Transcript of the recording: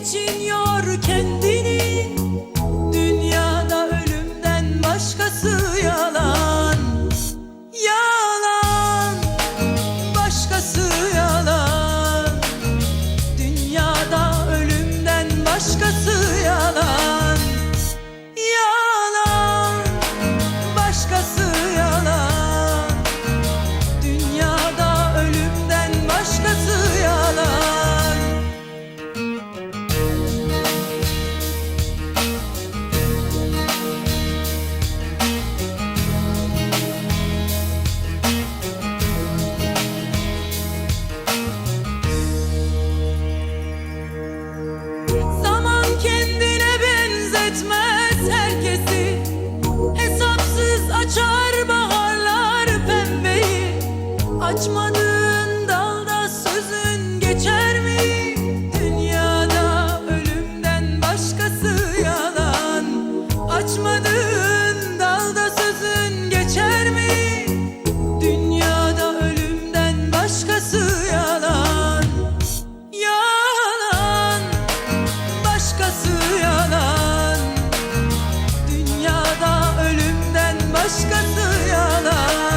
için yor kendini. Dünyada ölümden başkası yalan. Yalan. Başkası yalan. Dünyada ölümden başkası yalan. etmez herkesi. Hesapsız açar baharlar pembeyi. Açmadığın dalda sözün geçer mi? Dünyada ölümden başkası yalan. Açmadığın dalda sözün geçer mi? Dünyada ölümden başkası yalan. Yalan. Başkası Love.